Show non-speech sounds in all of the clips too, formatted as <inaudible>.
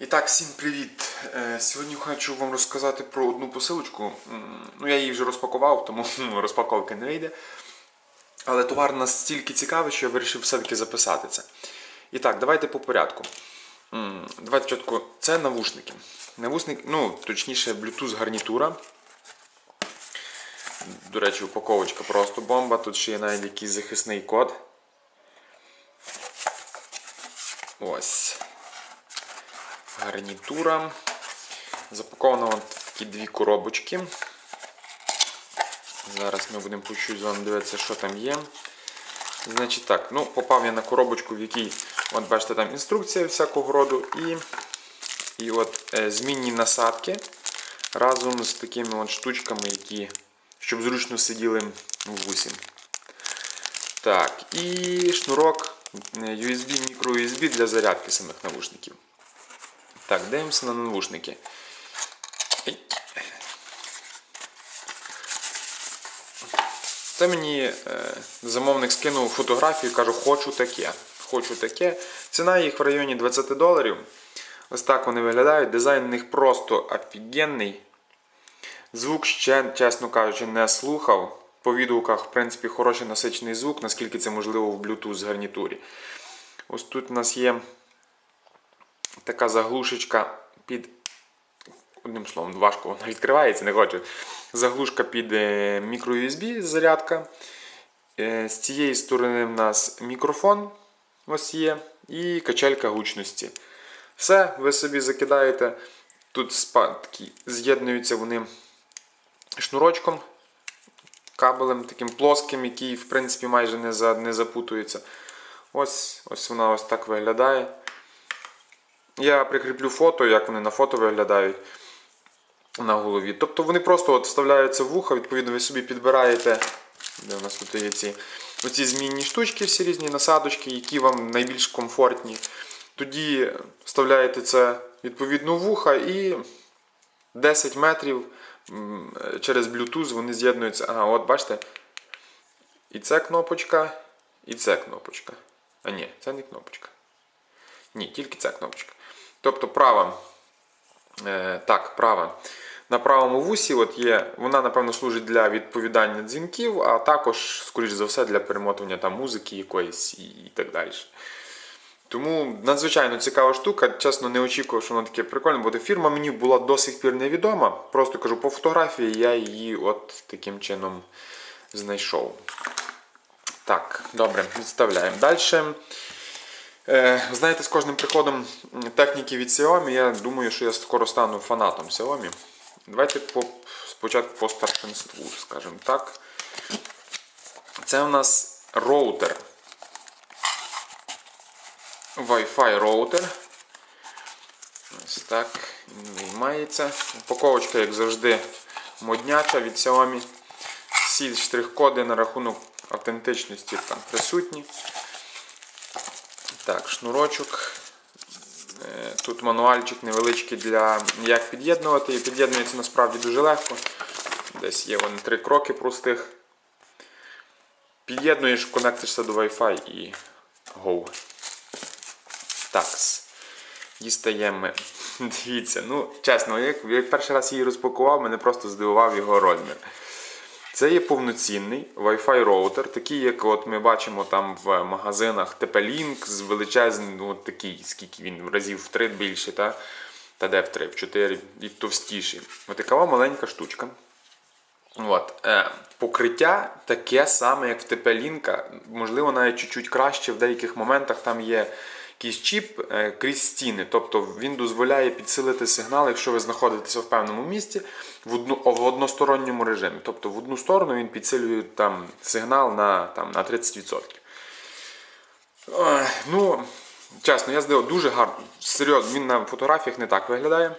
І так, всім привіт! Е, Сьогодні хочу вам розказати про одну посилочку. Ну, я її вже розпакував, тому ну, розпаковки не вийде. Але товар настільки цікавий, що я вирішив все-таки записати це. І так, давайте по порядку. Давайте спочатку. Це навушники. Навушник, ну, точніше, Bluetooth гарнітура. До речі, упаковочка просто бомба. Тут ще є навіть якийсь захисний код. Ось гарнітура. Запаковано от такі дві коробочки. Зараз ми будемо по з вами дивитися, що там є. Значить так, ну, попав я на коробочку, в якій, от бачите, там інструкція всякого роду і, і от е, змінні насадки разом з такими от штучками, які, щоб зручно сиділи в вусі. Так, і шнурок е, USB, мікро-USB для зарядки самих навушників. Так, дивимося на навушники. Це мені е, замовник скинув фотографію, кажу, хочу таке. Хочу таке. Ціна їх в районі 20 доларів. Ось так вони виглядають. Дизайн у них просто офігенний. Звук ще, чесно кажучи, не слухав. По відгуках, в принципі, хороший насичений звук, наскільки це можливо в Bluetooth гарнітурі. Ось тут у нас є така заглушечка під. Одним словом, важко вона відкривається, не хочу. Заглушка під е, мікро-USB зарядка. Е, З цієї сторони в нас мікрофон ось є, і качелька гучності. Все, ви собі закидаєте. Тут спа- такі, з'єднуються вони шнурочком, кабелем таким плоским, який в принципі майже не, не запутується. Ось, ось вона ось так виглядає. Я прикріплю фото, як вони на фото виглядають на голові. Тобто вони просто от вставляються в вуха, відповідно, ви собі підбираєте, де у нас тут є ці оці змінні штучки, всі різні насадочки, які вам найбільш комфортні. Тоді вставляєте це відповідно в вуха і 10 метрів через Bluetooth вони з'єднуються. Ага, от бачите. І це кнопочка, і це кнопочка. А ні, це не кнопочка. Ні, тільки ця кнопочка. Тобто права. Е, так, права. На правому вусі от є, вона, напевно, служить для відповідання дзвінків, а також, скоріш за все, для перемотування там, музики якоїсь і, і так далі. Тому надзвичайно цікава штука. Чесно, не очікував, що воно таке прикольне, бо фірма мені була до сих пір невідома. Просто кажу, по фотографії я її от таким чином знайшов. Так, добре, відставляємо. Далі. Е, знаєте, з кожним приходом техніки від Xiaomi, я думаю, що я скоро стану фанатом Xiaomi. Давайте по, спочатку по старшинству, скажімо так. Це у нас роутер. Wi-Fi роутер. Ось так він виймається. Упаковочка, як завжди, модняча від Xiaomi. Всі штрих-коди на рахунок автентичності там присутні. Так, шнурочок. Е, Тут мануальчик невеличкий для як під'єднувати. І під'єднується насправді дуже легко. Десь є вон три кроки простих. Під'єднуєш, конектишся до Wi-Fi і go. Так. Дістаємо. <laughs> Дивіться, ну, чесно, як, як перший раз її розпакував, мене просто здивував його розмір. Це є повноцінний Wi-Fi роутер, такий, як от ми бачимо там в магазинах TP-Link з величезним, ну, такий, скільки він разів в 3 більше, та, та де в 3, в 4 і товстіший. Ось така маленька штучка. От, е, покриття таке саме, як в TP-Link, можливо, навіть чуть-чуть краще в деяких моментах там є якийсь чіп е, крізь стіни. Тобто він дозволяє підсилити сигнал, якщо ви знаходитеся в певному місці в, одну, в односторонньому режимі. Тобто в одну сторону він підсилює там, сигнал на, там, на 30%. Ой, ну, чесно, я здивав дуже гарно. Серйозно, він на фотографіях не так виглядає.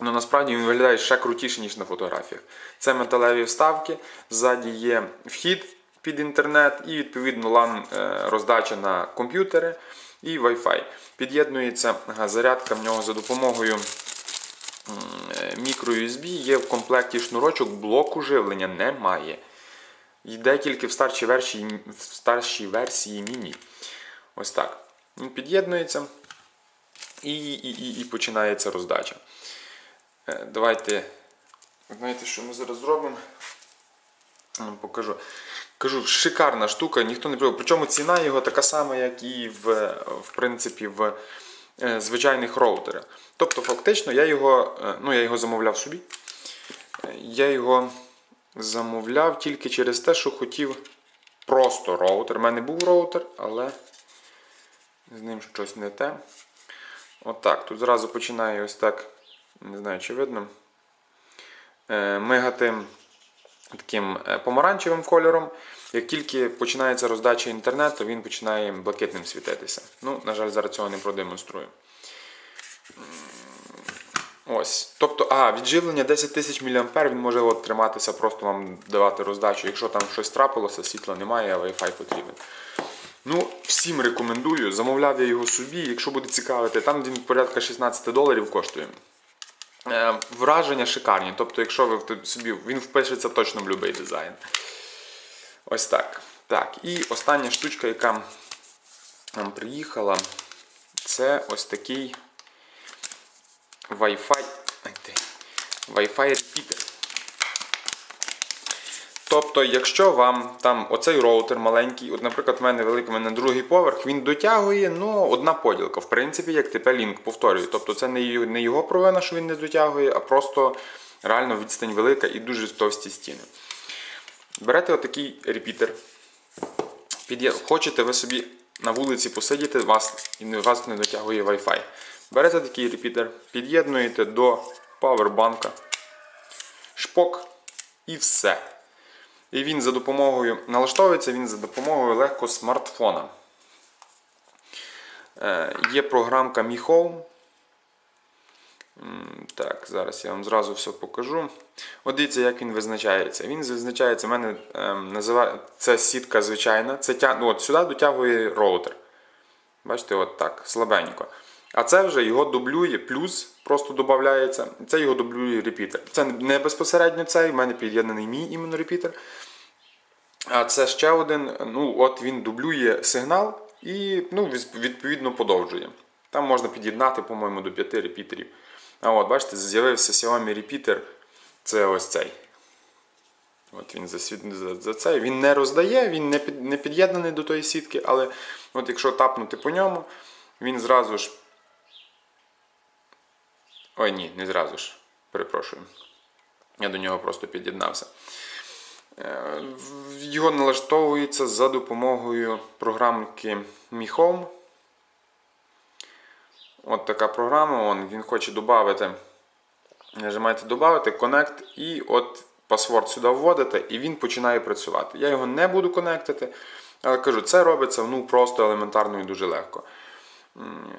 Ну, насправді він виглядає ще крутіше, ніж на фотографіях. Це металеві вставки, ззаді є вхід під інтернет і відповідно LAN е, роздача на комп'ютери і Wi-Fi. Під'єднується зарядка в нього за допомогою мікро-USB. Є в комплекті шнурочок, блоку живлення немає. Йде тільки в старшій версії, в старшій версії міні. Ось так. Він під'єднується. І, і, і, і починається роздача. Е, Давайте, знаєте, що ми зараз зробимо? Покажу. Кажу, шикарна штука, ніхто не пробував. Причому ціна його така сама, як і в, в принципі, в е, звичайних роутерах. Тобто, фактично, я його, е, ну, я його замовляв собі. Я його замовляв тільки через те, що хотів просто роутер. У мене був роутер, але з ним щось не те. Отак. Тут зразу починає ось так, не знаю, чи видно, е, мигати таким е, помаранчевим кольором. Як тільки починається роздача інтернету, він починає блакитним світитися. Ну, на жаль, зараз цього не продемонструю. Ось. Тобто, а, відживлення 10 тисяч мА, він може от триматися, просто вам давати роздачу. Якщо там щось трапилося, світла немає, а Wi-Fi потрібен. Ну, всім рекомендую. Замовляв я його собі. Якщо буде цікавити, там він порядка 16 доларів коштує. Е, враження шикарні. Тобто, якщо ви собі він впишеться точно в будь-який дизайн. Ось так. Так, і остання штучка, яка нам приїхала, це ось такий Wi-Fi. Wi-Fi repeater. Тобто, якщо вам там оцей роутер маленький, от, наприклад, в мене великий, мене другий поверх, він дотягує, ну, одна поділка. В принципі, як TP-Link, повторюю. Тобто це не його, провина, що він не дотягує, а просто реально відстань велика і дуже товсті стіни. Берете отакий репітер. Хочете ви собі на вулиці посидіти, вас, вас не дотягує Wi-Fi. Берете такий репітер, під'єднуєте до павербанка, шпок і все. І він за допомогою налаштовується він за допомогою легко смартфона. Е, є програмка Mi Home. Так, зараз я вам зразу все покажу. От дивіться, як він визначається. Він визначається, в мене ем, називає, це сітка звичайна. Це тя, ну, от сюди дотягує роутер. Бачите, от так, слабенько. А це вже його дублює, плюс просто додається. Це його дублює репітер. Це не безпосередньо цей, в мене під'єднаний мій іменно репітер. А це ще один, ну от він дублює сигнал і ну, відповідно подовжує. Там можна під'єднати, по-моєму, до 5 репітерів. А от, бачите, з'явився Xiaomi репітер. Це ось цей. От він засвіт... за, за цей. Він не роздає, він не, під... не під'єднаний до тої сітки, але от якщо тапнути по ньому, він зразу ж. Ой, ні, не зразу ж. Перепрошую. Я до нього просто під'єднався. Е, Його налаштовується за допомогою програмки Mi Home. От така програма, он, він хоче додати. Нажимаєте додати, Connect, і от паспорт сюди вводите, і він починає працювати. Я його не буду конектити, але кажу, це робиться ну, просто елементарно і дуже легко.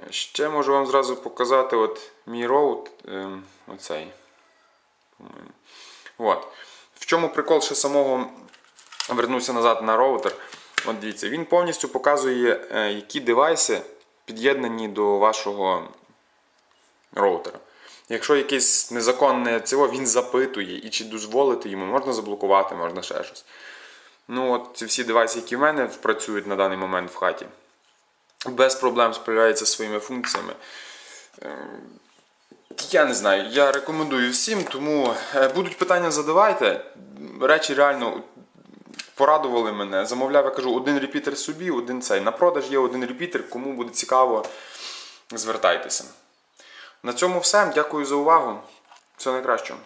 Ще можу вам зразу показати от мій роут, ем, оцей. От. В чому прикол ще самого вернуся назад на роутер. От дивіться, він повністю показує, е, які девайси під'єднані до вашого роутера. Якщо якесь незаконне цього, він запитує, і чи дозволити йому, можна заблокувати, можна ще щось. Ну, от ці всі девайси, які в мене працюють на даний момент в хаті, без проблем справляються зі своїми функціями. Я не знаю, я рекомендую всім, тому е, будуть питання задавайте. Речі реально порадували мене. Замовляв, я кажу, один репітер собі, один цей. На продаж є один репітер, кому буде цікаво, звертайтеся. На цьому все. Дякую за увагу. Всього найкращого.